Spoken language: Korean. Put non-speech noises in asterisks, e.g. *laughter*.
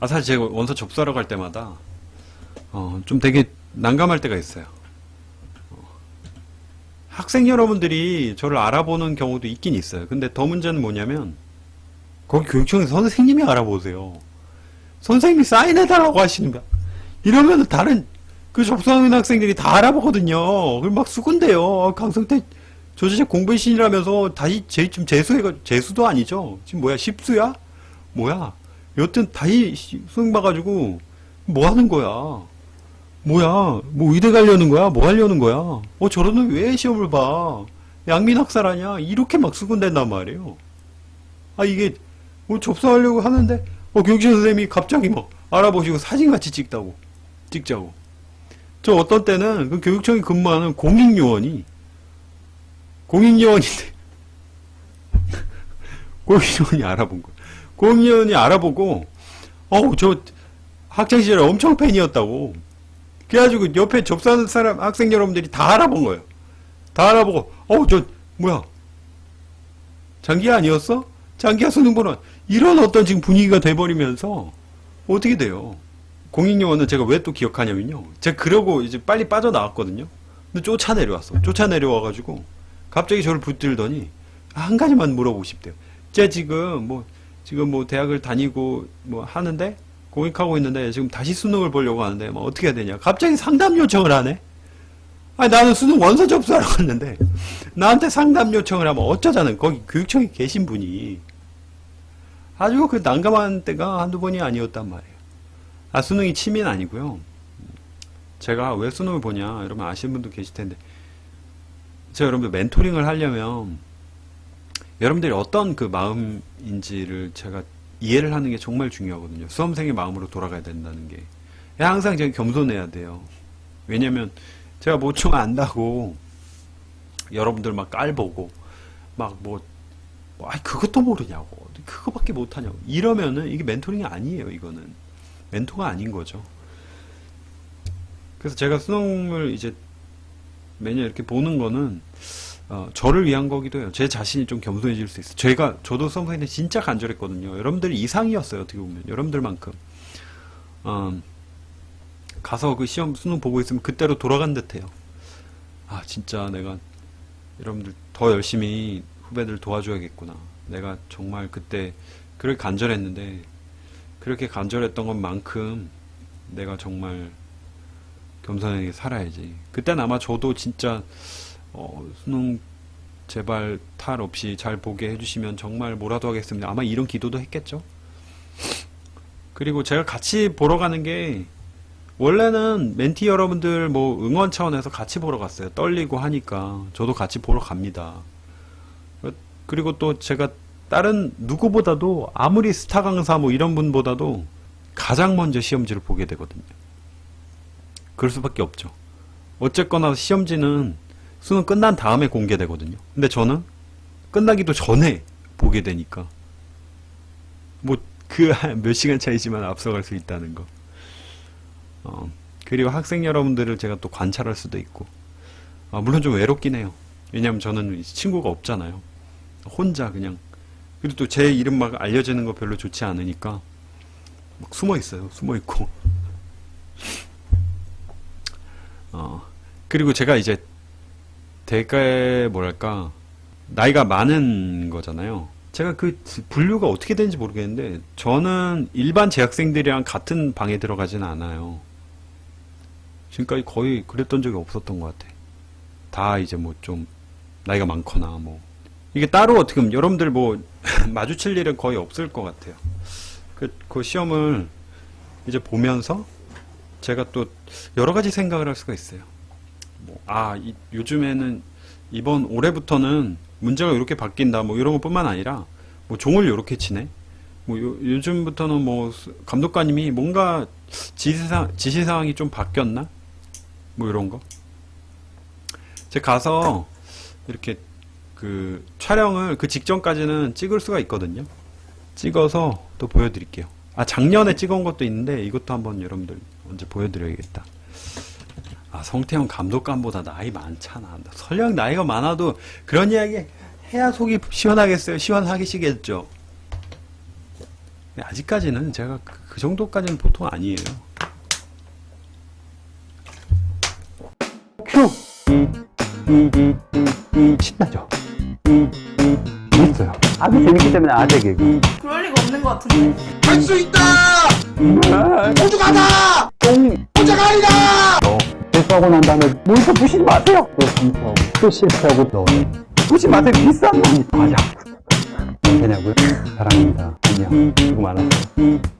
아 사실 제가 원서 접수하러 갈 때마다 어, 좀 되게 난감할 때가 있어요. 어, 학생 여러분들이 저를 알아보는 경우도 있긴 있어요. 근데 더 문제는 뭐냐면 거기 교육청에 선생님이 알아보세요. 선생님이 사인해달라고 하시는 거야. 이러면 다른 그 접수하는 학생들이 다 알아보거든요. 그럼 막 수군대요. 아, 강성태 저 자식 공부신이라면서 다시 재, 좀 재수해가 재수도 아니죠. 지금 뭐야 십수야? 뭐야? 여튼 시- 수능 봐가지고 뭐 하는 거야? 뭐야? 뭐 의대 가려는 거야? 뭐 하려는 거야? 어놈왜 시험을 봐? 양민 학살 아니야? 이렇게 막 수군댄단 말이에요. 아 이게 뭐 접수하려고 하는데 어 교육실 선생님이 갑자기 막 알아보시고 사진 같이 찍다고 찍자고. 저 어떤 때는 그 교육청에 근무하는 공익 요원이 공익 요원인데 *laughs* 공익 요원이 알아본 거야. 공익요원이 알아보고 어우 저 학창 시절에 엄청 팬이었다고. 그래가지고 옆에 접수하는 사람 학생 여러분들이 다 알아본 거예요. 다 알아보고 어우 저 뭐야 장기야 아니었어? 장기야 수능 보는 이런 어떤 지금 분위기가 돼버리면서 어떻게 돼요? 공익요원은 제가 왜 또 기억하냐면요. 제가 그러고 이제 빨리 빠져나왔거든요. 근데 쫓아내려왔어. 쫓아내려와가지고 갑자기 저를 붙들더니 한 가지만 물어보고 싶대요. 제가 지금 뭐 지금 뭐 대학을 다니고 뭐 하는데 공익하고 있는데 지금 다시 수능을 보려고 하는데 뭐 어떻게 해야 되냐. 갑자기 상담 요청을 하네. 아니 나는 수능 원서 접수하러 *laughs* 갔는데 나한테 상담 요청을 하면 어쩌자는 거기 교육청에 계신 분이 아주 그 난감한 때가 한두 번이 아니었단 말이에요. 아 수능이 취미는 아니고요. 제가 왜 수능을 보냐 여러분 아시는 분도 계실 텐데 제가 여러분들 멘토링을 하려면 여러분들이 어떤 그 마음인지를 제가 이해를 하는 게 정말 중요하거든요. 수험생의 마음으로 돌아가야 된다는 게. 항상 제가 겸손해야 돼요. 왜냐면 제가 뭐좀 안다고 여러분들 막 깔보고 막뭐 뭐, 아이 그것도 모르냐고. 그거밖에 못하냐고. 이러면은 이게 멘토링이 아니에요 이거는. 멘토가 아닌 거죠. 그래서 제가 수능을 이제 매년 이렇게 보는 거는 어, 저를 위한 거기도 해요. 제 자신이 좀 겸손해질 수 있어요. 제가 저도 수험생인데 진짜 간절했거든요. 여러분들 이상이었어요 어떻게 보면. 여러분들만큼. 음, 가서 그 시험 수능 보고 있으면 그때로 돌아간 듯해요. 아 진짜 내가 여러분들 더 열심히 후배들 도와줘야겠구나. 내가 정말 그때 그렇게 간절했는데 그렇게 간절했던 것만큼 내가 정말 겸손하게 살아야지. 그때는 아마 저도 진짜 어, 수능 제발 탈 없이 잘 보게 해주시면 정말 뭐라도 하겠습니다. 아마 이런 기도도 했겠죠. 그리고 제가 같이 보러 가는 게 원래는 멘티 여러분들 뭐 응원 차원에서 같이 보러 갔어요. 떨리고 하니까 저도 같이 보러 갑니다. 그리고 또 제가 다른 누구보다도 아무리 스타 강사 뭐 이런 분보다도 가장 먼저 시험지를 보게 되거든요. 그럴 수밖에 없죠. 어쨌거나 시험지는 수능 끝난 다음에 공개되거든요. 근데 저는 끝나기도 전에 보게 되니까 뭐 그 몇 시간 차이지만 앞서갈 수 있다는 거. 어, 그리고 학생 여러분들을 제가 또 관찰할 수도 있고 아, 물론 좀 외롭긴 해요. 왜냐면 저는 친구가 없잖아요. 혼자 그냥 그리고 또 제 이름 막 알려지는 거 별로 좋지 않으니까 막 숨어 있어요. 숨어 있고 *laughs* 어 그리고 제가 이제 되게 뭐랄까 나이가 많은 거잖아요. 제가 그 분류가 어떻게 되는지 모르겠는데 저는 일반 재학생들이랑 같은 방에 들어가지는 않아요. 지금까지 거의 그랬던 적이 없었던 것 같아. 다 이제 뭐 좀 나이가 많거나 뭐 이게 따로 어떻게 보면 여러분들 뭐 *laughs* 마주칠 일은 거의 없을 것 같아요. 그, 그 시험을 이제 보면서 제가 또 여러 가지 생각을 할 수가 있어요. 뭐, 아, 이- 요즘에는 이번 올해부터는 문제가 이렇게 바뀐다, 뭐 이런 것뿐만 아니라 뭐 종을 이렇게 치네. 뭐 요, 요즘부터는 뭐 수- 감독관님이 뭔가 지시사, 지시사항이 좀 바뀌었나? 뭐 이런 거. 제가 가서 이렇게 그 촬영을 그 직전까지는 찍을 수가 있거든요. 찍어서 또 보여드릴게요. 아 작년에 찍은 것도 있는데 이것도 한번 여러분들 언제 보여드려야겠다. 아 성태형 감독관보다 나이 많잖아. 설령 나이가 많아도 그런 이야기 해야 속이 시원하겠어요. 시원하시겠죠. 아직까지는 제가 그- 그 정도까지는 보통 아니에요. 큐! 신나죠? 재밌어요. 아주 재밌기 때문에 아재 개그. 그럴 리가 없는 것 같은데. 할 수 있다! 아, 모두 가다! 똥! 혼자가 아니다! 너. 실수하고 난 다음에 모니터 부시지 마세요! 또 실수하고, 또 실수하고, 너. 부시지 마세요! 비싼 놈이 과자. 되냐고요? 사랑합니다. 안녕. 수고 많았어요.